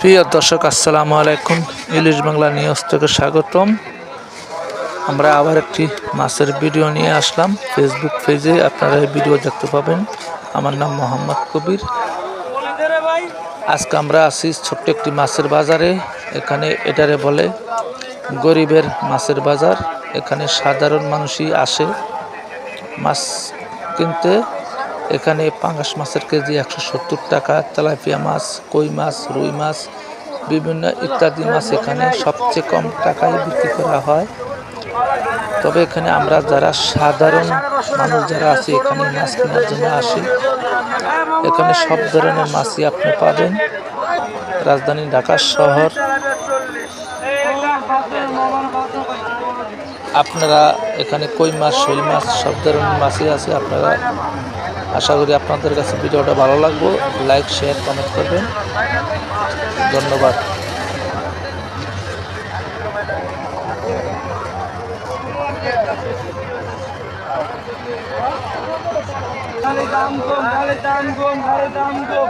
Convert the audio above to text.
প্রিয় দর্শক, আসসালামু আলাইকুম। ইলিশ বাংলা নিউজ থেকে স্বাগতম। আমরা আবার একটি মাছের ভিডিও নিয়ে আসলাম। ফেসবুক পেজে আপনারা এই ভিডিও দেখতে পাবেন। আমার নাম মোহাম্মদ কবির। আজকে আমরা আছি ছোট্ট একটি মাছের বাজারে। এখানে এটারে বলে গরিবের মাছের বাজার। এখানে সাধারণ মানুষই আসে মাছ কিনতে। এখানে পাঙ্গাস মাছের কেজি একশো সত্তর টাকা, তেলাপিয়া মাছ, কই মাছ, রুই মাছ, বিভিন্ন ইত্যাদি মাছ এখানে সবচেয়ে কম টাকায় বিক্রি করা হয়। তবে এখানে আমরা যারা সাধারণ মানুষ যারা আছি, এখানে মাছ কেনার জন্য আসি। এখানে সব ধরনের মাছই আপনি পাবেন। রাজধানী ঢাকা শহর। আপনারা এখানে কই মাছ, শৈল মাছ, সব ধরনের মাছই আছে আপনারা। আশা করি আপনাদের কাছে ভিডিওটা ভালো লাগবে। লাইক, শেয়ার কমেন্ট করবেন। ধন্যবাদ। দাম কম দাম কম দাম কম